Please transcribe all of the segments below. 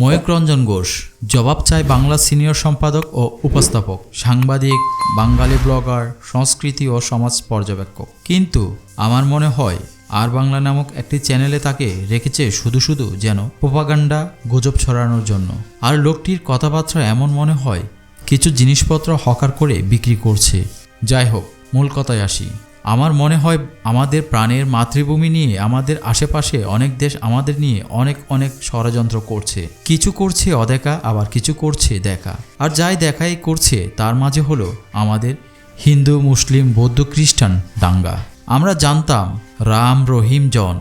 ময়ূক রঞ্জন ঘোষ, জবাব চায় বাংলা সিনিয়র সম্পাদক ও উপস্থাপক, সাংবাদিক, বাঙালি ব্লগার, সংস্কৃতি ও সমাজ পর্যবেক্ষক। কিন্তু আমার মনে হয়, আর বাংলা নামক একটি চ্যানেলে তাকে রেখেছে শুধু শুধু যেন প্রোপাগান্ডা গুজব ছড়ানোর জন্য। আর লোকটির কথাবার্তা এমন মনে হয়, কিছু জিনিসপত্র হকার করে বিক্রি করছে। যাই হোক, মূল কথায় আসি। আমার মনে হয় আমাদের প্রাণের মাতৃভূমি নিয়ে, আমাদের আশেপাশে অনেক দেশ আমাদের নিয়ে অনেক অনেক ষড়যন্ত্র করছে। কিছু করছে অদেখা, আবার কিছু করছে দেখা। আর যাই দেখাই করছে, তার মাঝে হলো আমাদের হিন্দু, মুসলিম, বৌদ্ধ, খ্রিস্টান দাঙ্গা। আমরা জানতাম রাম, রহিম, জন,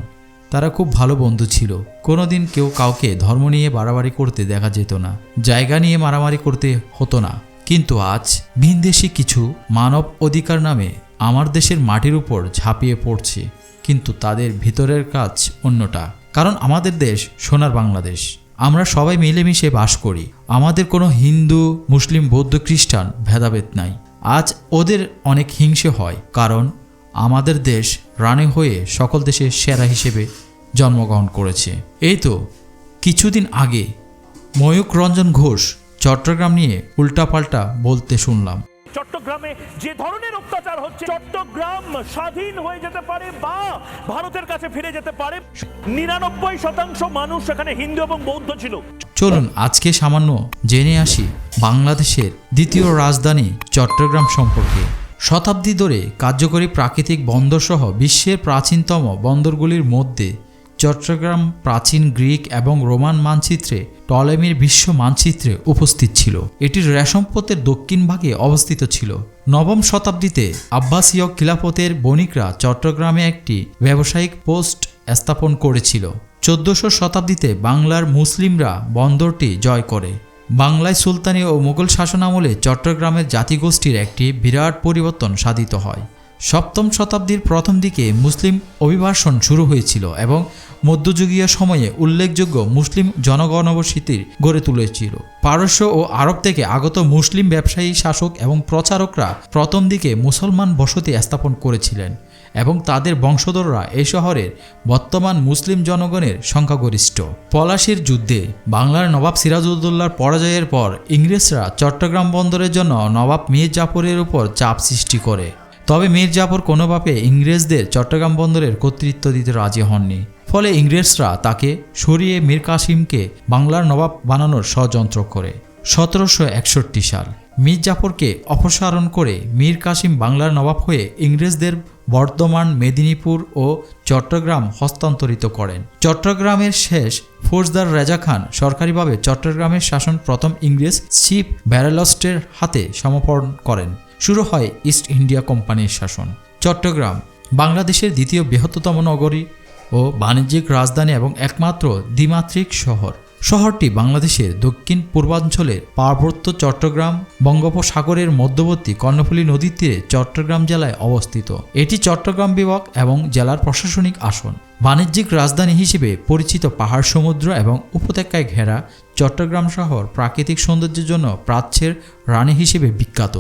তারা খুব ভালো বন্ধু ছিল। কোনোদিন কেউ কাউকে ধর্ম নিয়ে বাড়াবাড়ি করতে দেখা যেত না। জায়গা নিয়ে মারামারি করতে হতো না। কিন্তু আজ ভিনদেশি কিছু মানব অধিকার নামে আমার দেশের মাটির উপর ঝাঁপিয়ে পড়ছে, কিন্তু তাদের ভিতরের কাজ অন্যটা। কারণ আমাদের দেশ সোনার বাংলাদেশ। আমরা সবাই মিলেমিশে বাস করি। আমাদের কোনো হিন্দু, মুসলিম, বৌদ্ধ, খ্রিস্টান ভেদাভেদ নাই। আজ ওদের অনেক হিংসে হয়, কারণ আমাদের দেশ রানে হয়ে সকল দেশের সেরা হিসেবে জন্মগ্রহণ করেছে। এই তো কিছুদিন আগে ময়ূক রঞ্জন ঘোষ চট্টগ্রাম নিয়ে উল্টাপাল্টা বলতে শুনলাম। চট্টগ্রামে যে ধরনের অত্যাচার হচ্ছে, চট্টগ্রাম স্বাধীন হয়ে যেতে পারে বা ভারতের কাছে ফিরে যেতে পারে। নিরানব্বই শতাংশ মানুষ সেখানে হিন্দু এবং বৌদ্ধ ছিল। চলুন আজকে সামান্য জেনে আসি বাংলাদেশের দ্বিতীয় রাজধানী চট্টগ্রাম সম্পর্কে। শতাব্দী ধরে কার্যকরী প্রাকৃতিক বন্দরসহ বিশ্বের প্রাচীনতম বন্দরগুলির মধ্যে চট্টগ্রাম প্রাচীন গ্রিক এবং রোমান মানচিত্রে টলেমির বিশ্ব মানচিত্রে উপস্থিত ছিল। এটি রেশম পথের দক্ষিণ ভাগে অবস্থিত ছিল। নবম শতাব্দীতে আব্বাসীয় খিলাফতের বণিকরা চট্টগ্রামে একটি ব্যবসায়িক পোস্ট স্থাপন করেছিল। চোদ্দশো শতাব্দীতে বাংলার মুসলিমরা বন্দরটি জয় করে। বাংলায় সুলতানি ও মুঘল শাসনামলে চট্টগ্রামের জাতিগোষ্ঠীর একটি বিরাট পরিবর্তন সাধিত হয়। সপ্তম শতাব্দীর প্রথম দিকে মুসলিম অভিবাসন শুরু হয়েছিল এবং মধ্যযুগীয় সময়ে উল্লেখযোগ্য মুসলিম জনগণবসতির গড়ে তুলেছিল। পারস্য ও আরব থেকে আগত মুসলিম ব্যবসায়ী শাসক এবং প্রচারকরা প্রথম দিকে মুসলমান বসতি স্থাপন করেছিলেন এবং তাদের বংশধররা এই শহরের বর্তমান মুসলিম জনগণের সংখ্যাগরিষ্ঠ। পলাশির যুদ্ধে বাংলার নবাব সিরাজউদ্দৌলার পরাজয়ের পর ইংরেজরা চট্টগ্রাম বন্দরের জন্য নবাব মীর জাফরের উপর চাপ সৃষ্টি করে। তবে মীর জাফর কোনোভাবে ইংরেজদের চট্টগ্রাম বন্দরের কর্তৃত্ব দিতে রাজি হননি। ফলে ইংরেজরা তাকে সরিয়ে মীর কাসিমকে বাংলার নবাব বানানোর ষড়যন্ত্র করে। সতেরোশো একষট্টি সাল। মীর জাফরকে অপসারণ করে মীর কাসিম বাংলার নবাব হয়ে ইংরেজদের বর্ধমান মেদিনীপুর ও চট্টগ্রাম হস্তান্তরিত করেন। চট্টগ্রামের শেষ ফৌজদার রেজা খান সরকারিভাবে চট্টগ্রামের শাসন প্রথম ইংরেজ চিফ ব্যারেলস্টের হাতে সমর্পণ করেন। শুরু হয় ইস্ট ইন্ডিয়া কোম্পানির শাসন। চট্টগ্রাম, বাংলাদেশের দ্বিতীয় বৃহত্তম নগরী ও বাণিজ্যিক রাজধানী এবং একমাত্র দ্বিমাত্রিক শহর। শহরটি বাংলাদেশের দক্ষিণ পূর্বাঞ্চলের পার্বত্য চট্টগ্রাম বঙ্গোপসাগরের মধ্যবর্তী কর্ণফুলী নদীর তীরে চট্টগ্রাম জেলায় অবস্থিত। এটি চট্টগ্রাম বিভাগ এবং জেলার প্রশাসনিক আসন। বাণিজ্যিক রাজধানী হিসেবে পরিচিত পাহাড় সমুদ্র এবং উপত্যকায় ঘেরা চট্টগ্রাম শহর প্রাকৃতিক সৌন্দর্যের জন্য প্রাচ্যের রানী হিসেবে বিখ্যাত।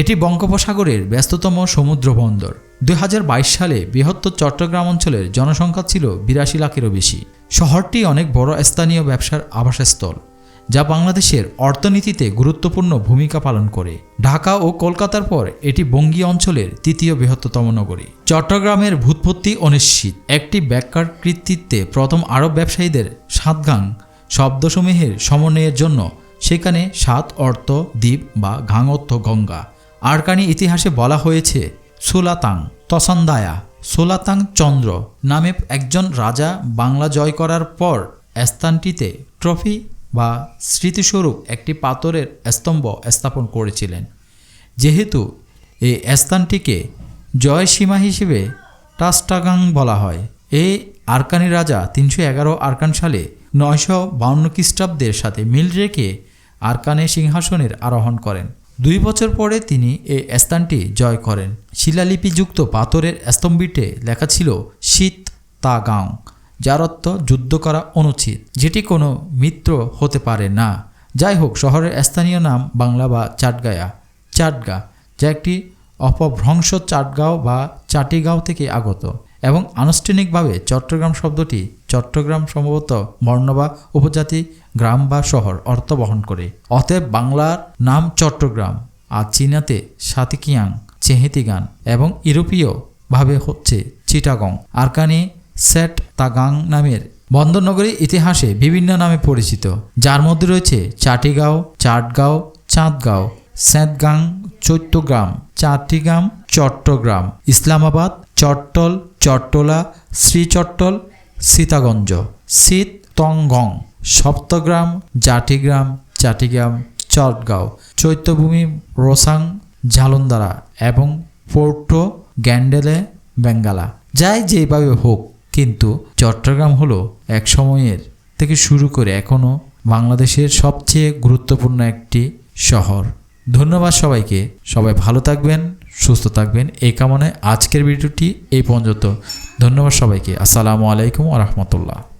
এটি বঙ্গোপসাগরের ব্যস্ততম সমুদ্র বন্দর দুই হাজার বাইশ সালে বৃহত্তর চট্টগ্রাম অঞ্চলের জনসংখ্যা ছিল বিরাশি লাখেরও বেশি। শহরটি অনেক বড় স্থানীয় ব্যবসার আবাসস্থল, যা বাংলাদেশের অর্থনীতিতে গুরুত্বপূর্ণ ভূমিকা পালন করে। ঢাকা ও কলকাতার পর এটি বঙ্গীয় অঞ্চলের তৃতীয় বৃহত্তম নগরী। চট্টগ্রামের ভূতপত্তি অনিশ্চিত। একটি ব্যাখ্যার কৃতিত্বে প্রথম আরব ব্যবসায়ীদের সাতগাং শব্দসমূহের সমন্বয়ের জন্য সেখানে সাত অর্থ দ্বীপ বা ঘাং অর্থ গঙ্গা আরকানি ইতিহাসে বলা হয়েছে, সুলাতাং তসন্দায়া। সুলাতাং চন্দ্র নামে একজন রাজা বাংলা জয় করার পর স্থানটিতে ট্রফি বা স্মৃতিস্বরূপ একটি পাথরের স্তম্ভ স্থাপন করেছিলেন। যেহেতু এই স্থানটিকে জয়সীমা হিসেবে টাস্টাগাং বলা হয় এই আরকানি রাজা তিনশো এগারো আরকান সালে নয়শো বাউন্ন খ্রিস্টাব্দের সাথে মিল রেখে আরকানে সিংহাসনের আরোহণ করেন। দুই বছর পরে তিনি এই স্থানটি জয় করেন। শিলালিপিযুক্ত পাথরের স্তম্ভিতে লেখা ছিল শীত তা গাঁও, যার অর্থ যুদ্ধ করা অনুচিত, যেটি কোনো মিত্র হতে পারে না। যাই হোক, শহরের স্থানীয় নাম বাংলা বা চাটগায়া। চাটগা, যা একটি অপভ্রংশ চাটগাঁও বা চাটিগাঁও থেকে আগত। এবং আনুষ্ঠানিকভাবে চট্টগ্রাম শব্দটি চট্টগ্রাম সম্ভবত বর্ণ বা উপজাতি, গ্রাম বা শহর অর্থ বহন করে। অতএব বাংলার নাম চট্টগ্রাম, আর চীনাতে সাতিকিয়াং, চেহেতিগান এবং ইউরোপীয় ভাবে হচ্ছে চিটাগং। আরকানি সেট তাগাং নামের বন্দরনগরী ইতিহাসে বিভিন্ন নামে পরিচিত। যার মধ্যে রয়েছে চাটিগাঁও, চাটগাঁও, চাঁদগাঁও, স্যাঁতগাং চৈত্যগ্রাম চাটিগ্রাম চট্টগ্রাম, ইসলামাবাদ, চট্টল চট্টলা, শ্রীচট্টল, সীতাগঞ্জ। শীত তংগং, সপ্তগ্রাম, জাটিগ্রাম, চাটিগ্রাম, চটগাঁও। চৈত্যভূমি, রোসাং, ঝালন্দারা এবং পোর্টো, গ্যান্ডেলে, বেঙ্গালা। যাই যেভাবে হোক, কিন্তু চট্টগ্রাম হলো এক সময়ের থেকে শুরু করে এখনও বাংলাদেশের সবচেয়ে গুরুত্বপূর্ণ একটি শহর। ধন্যবাদ সবাইকে। সবাই ভালো থাকবেন, সুস্থ থাকবেন। এই কামনায় আজকের ভিডিওটি এই পর্যন্ত। ধন্যবাদ সবাইকে। আসসালামু আলাইকুম রহমতুল্লাহ।